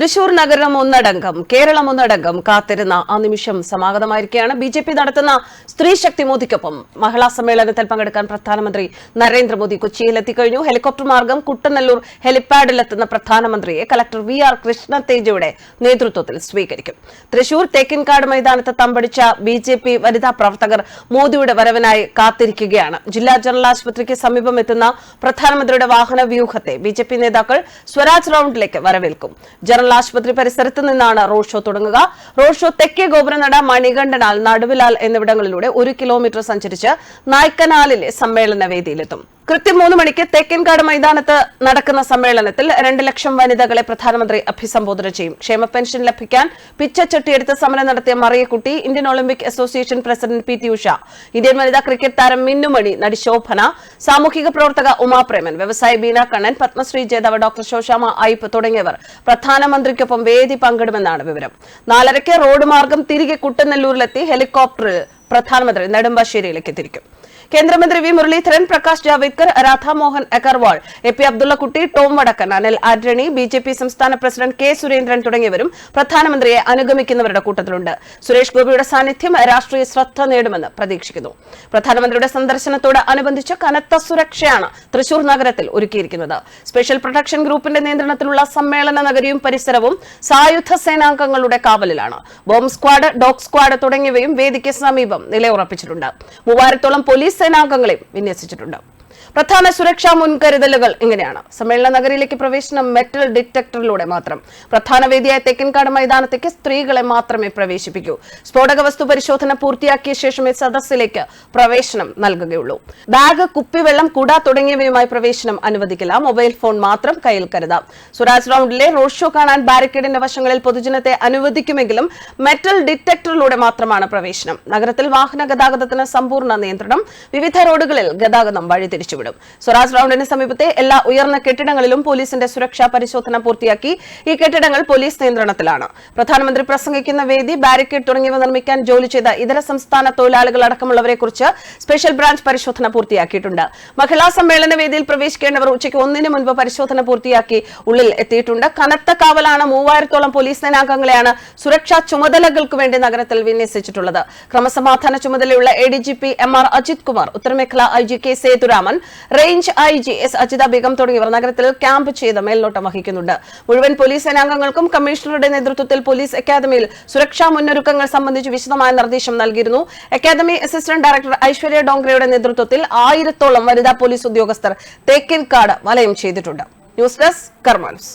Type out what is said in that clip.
തൃശൂർ നഗരം ഒന്നടങ്കം കേരളം ഒന്നടങ്കം കാത്തിരുന്ന ആ നിമിഷം സമാഗതമായിരിക്കുകയാണ്. ബി ജെ പി നടത്തുന്ന സ്ത്രീ ശക്തി മോദിക്കൊപ്പം മഹിളാ സമ്മേളനത്തിൽ പങ്കെടുക്കാൻ പ്രധാനമന്ത്രി നരേന്ദ്രമോദി കൊച്ചിയിൽ എത്തിക്കഴിഞ്ഞു ഹെലികോപ്റ്റർ മാർഗം കുട്ടനെല്ലൂർ ഹെലിപ്പാഡിലെത്തുന്ന പ്രധാനമന്ത്രിയെ കലക്ടർ വി ആർ കൃഷ്ണതേജയുടെ നേതൃത്വത്തിൽ സ്വീകരിക്കും. തൃശൂർ തേക്കിൻകാട് മൈതാനത്ത് തമ്പടിച്ച ബി ജെ പി വനിതാ പ്രവർത്തകർ മോദിയുടെ വരവിനായി കാത്തിരിക്കുകയാണ്. ജില്ലാ ജനറൽ ആശുപത്രിക്ക് സമീപം എത്തുന്ന പ്രധാനമന്ത്രിയുടെ വാഹന വ്യൂഹത്തെ ബി നേതാക്കൾ സ്വരാജ് റൌണ്ടിലേക്ക് വരവേൽക്കും. ജനറൽ ആശുപത്രി പരിസരത്ത് നിന്നാണ് റോഡ് ഷോ തുടങ്ങുക. റോഡ് ഷോ തെക്കേ ഗോപുരനട മണികണ്ഠനാൽ നടുവിലാൽ എന്നിവിടങ്ങളിലൂടെ ഒരു കിലോമീറ്റർ സഞ്ചരിച്ച് നായ്ക്കനാലിലെ സമ്മേളന വേദിയിലെത്തും. കൃത്യം മൂന്ന് മണിക്ക് തേക്കൻകാട് മൈതാനത്ത് നടക്കുന്ന സമ്മേളനത്തിൽ രണ്ട് ലക്ഷം വനിതകളെ പ്രധാനമന്ത്രി അഭിസംബോധന ചെയ്യും. ക്ഷേമ പെൻഷൻ ലഭിക്കാൻ പിച്ചച്ചട്ടിയെടുത്ത് സമരം നടത്തിയ Mariyakutty Indian Olympic association president P T Usha Indian വനിതാ ക്രിക്കറ്റ് താരം മിന്നുമണി നടി ശോഭന സാമൂഹിക പ്രവർത്തക ഉമാപ്രേമൻ വ്യവസായി ബീന കണ്ണൻ പത്മശ്രീ ജേതാവ് ഡോക്ടർ ശോശാമ ഐപ്പ് തുടങ്ങിയവർ പ്രധാനമന്ത്രിക്കൊപ്പം വേദി പങ്കിടുമെന്നാണ് വിവരം. നാലരയ്ക്ക് റോഡ് മാർഗം തിരികെ കുട്ടനെല്ലൂരിലെത്തി ഹെലികോപ്റ്ററിൽ പ്രധാനമന്ത്രി നെടുമ്പാശ്ശേരിയിലേക്ക് തിരിക്കും. കേന്ദ്രമന്ത്രി V Muraleedharan Prakash Javadekar Radhamohan Agarwal A P Abdullakutty Tom Vadakkan Anil Antony B J P സംസ്ഥാന പ്രസിഡന്റ് കെ സുരേന്ദ്രൻ തുടങ്ങിയവരും പ്രധാനമന്ത്രിയെ അനുഗമിക്കുന്നവരുടെ കൂട്ടത്തിലുണ്ട്. സുരേഷ് ഗോപിയുടെ സാന്നിധ്യം രാഷ്ട്രീയ ശ്രദ്ധ നേടുമെന്ന് പ്രതീക്ഷിക്കുന്നു. പ്രധാനമന്ത്രിയുടെ സന്ദർശനത്തോട് അനുബന്ധിച്ച് കനത്ത സുരക്ഷയാണ് തൃശൂർ നഗരത്തിൽ ഒരുക്കിയിരിക്കുന്നത്. സ്പെഷ്യൽ പ്രൊട്ടക്ഷൻ ഗ്രൂപ്പിന്റെ നിയന്ത്രണത്തിലുള്ള സമ്മേളന നഗരിയും പരിസരവും സായുധ സേനാംഗങ്ങളുടെ കാവലിലാണ്. ബോംബ് സ്ക്വാഡ് ഡോഗ് സ്ക്വാഡ് തുടങ്ങിയവയും വേദിക്ക് സമീപം നിലയുറപ്പിച്ചിട്ടുണ്ട്. മൂവായിരത്തോളം പോലീസ് സേനാംഗങ്ങളെയും വിന്യസിച്ചിട്ടുണ്ട് പ്രധാന സുരക്ഷാ മുൻകരുതലുകൾ ഇങ്ങനെയാണ്. സമ്മേളന നഗരിയിലേക്ക് പ്രവേശനം മെറ്റൽ ഡിറ്റക്ടറിലൂടെ മാത്രം. പ്രധാന വേദിയായ തെക്കൻകാട് മൈതാനത്തേക്ക് സ്ത്രീകളെ മാത്രമേ പ്രവേശിപ്പിക്കൂ. സ്ഫോടക വസ്തു പരിശോധന പൂർത്തിയാക്കിയ ശേഷമേ സദസ്സിലേക്ക് പ്രവേശനം നൽകുകയുള്ളൂ. ബാഗ് കുപ്പിവെള്ളം കുട തുടങ്ങിയവയുമായി പ്രവേശനം അനുവദിക്കില്ല. മൊബൈൽ ഫോൺ മാത്രം കയ്യിൽ കരുതാം. സ്വരാജ് റൌണ്ടിലെ റോഡ് ഷോ കാണാൻ ബാരിക്കേഡിന്റെ വശങ്ങളിൽ പൊതുജനത്തെ അനുവദിക്കുമെങ്കിലും മെറ്റൽ ഡിറ്റക്ടറിലൂടെ മാത്രമാണ് പ്രവേശനം. നഗരത്തിൽ വാഹന ഗതാഗതത്തിന് സമ്പൂർണ നിയന്ത്രണം. വിവിധ റോഡുകളിൽ ഗതാഗതം വഴിതിരിച്ചുവിടും സ്വരാജ് റൌണ്ടിന് സമീപത്തെ എല്ലാ ഉയർന്ന കെട്ടിടങ്ങളിലും പോലീസിന്റെ സുരക്ഷാ പരിശോധന പൂർത്തിയാക്കി. ഈ കെട്ടിടങ്ങൾ പോലീസ് നിയന്ത്രണത്തിലാണ്. പ്രധാനമന്ത്രി പ്രസംഗിക്കുന്ന വേദി ബാരിക്കേഡ് തുടങ്ങിയവ നിർമ്മിക്കാൻ ജോലി ചെയ്ത ഇതര സംസ്ഥാന തൊഴിലാളികൾ അടക്കമുള്ളവരെ കുറിച്ച് സ്പെഷ്യൽ ബ്രാഞ്ച് പരിശോധന പൂർത്തിയാക്കിയിട്ടുണ്ട്. മഹിളാ സമ്മേളന വേദിയിൽ പ്രവേശിക്കേണ്ടവർ ഉച്ചയ്ക്ക് ഒന്നിന് മുൻപ് പരിശോധന പൂർത്തിയാക്കി ഉള്ളിൽ എത്തിയിട്ടുണ്ട്. കനത്ത കാവലാണ് മൂവായിരത്തോളം പോലീസ് സേനാംഗങ്ങളെയാണ് സുരക്ഷാ ചുമതലകൾക്ക് വേണ്ടി നഗരത്തിൽ വിന്യസിച്ചിട്ടുള്ളത്. ക്രമസമാധാന ചുമതലയുള്ള A D G P M R Ajith Kumar ഉത്തരമേഖല I G K Sethuraman range I G S Ajitha Begum തുടങ്ങിയവർ നഗരത്തിൽ ക്യാമ്പ് ചെയ്ത് മേൽനോട്ടം വഹിക്കുന്നുണ്ട്. മുഴുവൻ പോലീസ് സേനാംഗങ്ങൾക്കും കമ്മീഷണറുടെ നേതൃത്വത്തിൽ പോലീസ് അക്കാദമിയിൽ സുരക്ഷാ മുന്നൊരുക്കങ്ങൾ സംബന്ധിച്ച് വിശദമായ നിർദ്ദേശം നൽകിയിരുന്നു. അക്കാദമി അസിസ്റ്റന്റ് ഡയറക്ടർ ഐശ്വര്യ ഡോങ്ക്രയുടെ നേതൃത്വത്തിൽ ആയിരത്തോളം വനിതാ പോലീസ് ഉദ്യോഗസ്ഥർ തേക്കിൻകാട് വലയം ചെയ്തിട്ടുണ്ട്. News desk കർമാൻസ്.